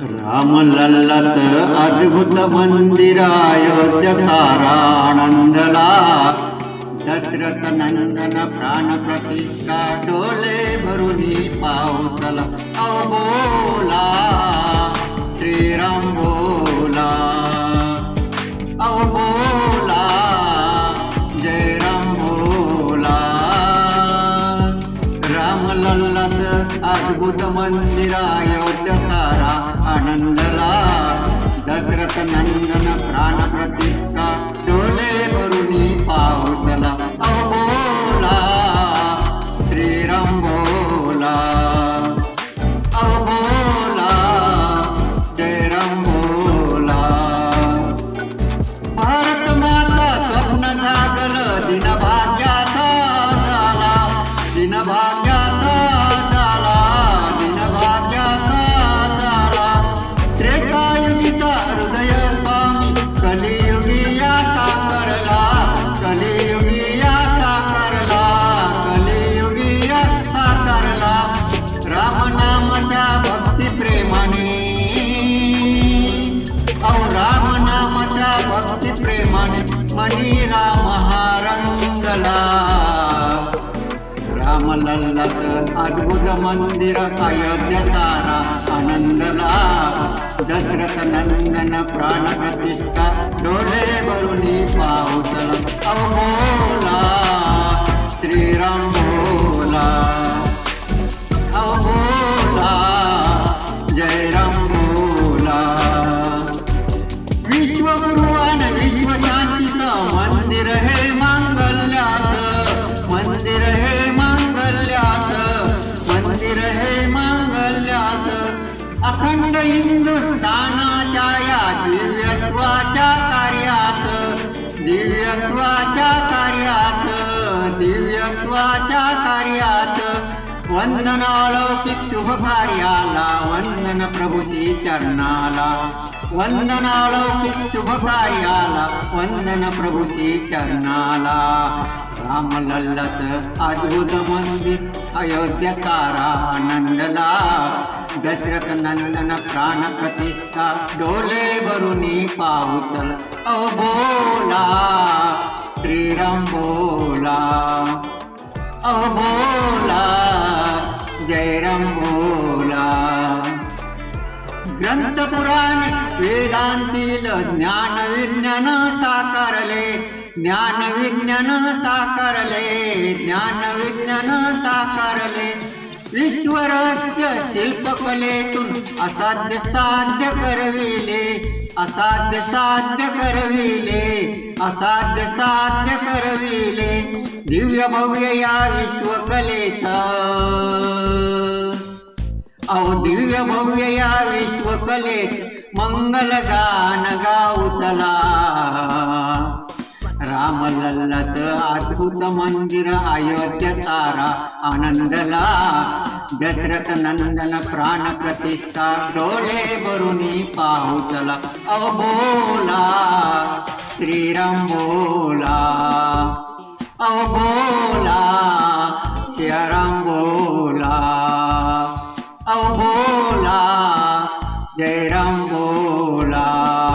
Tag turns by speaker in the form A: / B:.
A: राम लल्लाच अद्भुत मंदिराय सारानंदला आनंदला दशरथ नंदन प्राण प्रतिष्ठा डोले भरून पावसला अवबोला श्रीराम बोला अवबोला जय राम बोला राम लल्लाच अद्भुत मंदिराय सारा प्रेमाने मनी राम हा रंगला राम अद्भुत मंदिर अयोध्य सारा आनंदला। दशरथ नंदन प्राण प्रतिष्ठा डोळे वरुणी पावतला अवमोला। हिंदुस्थानाच्या या दिव्यत्वाच्या कार्यात दिव्यत्वाच्या कार्यात दिव्यत्वाच्या कार्यात वंदन अलौकिक शुभ कार्याला वंदन प्रभुशी चरणाला. वंदनालौकिक शुभ कार्याला वंदन प्रभूशी चरणाला। राम अद्भुत मंदिर अयोध्या सारा आनंदला दशरथ नंदन प्राण प्रतिष्ठा डोले भरुनी पाऊसल अबोला। बोला श्रीराम बोला अ बोला जय राम बोला ग्रंथ पुराण वेदांतील ज्ञान विज्ञान साकारले ज्ञान विज्ञान साकारले ज्ञान विज्ञान साकारले. विश्वरस्य शिल्पकलेतून असाध्य साध्य करविले असाध्य साध्य करविले असाध्य साध्य करविले. दिव्य भव्य या विश्वकलेचा. अहो दिव्य भव्य या विश्वकलेत मंगल गान गाऊ चला राम लल्लाच अद्भुत मंदिर अयोध्या सारा आनंदला दशरथ नंदन प्राण प्रतिष्ठा डोळे भरुनी पाहू चला अहो बोला श्रीराम बोला अहो बोला सियाराम quieran volar.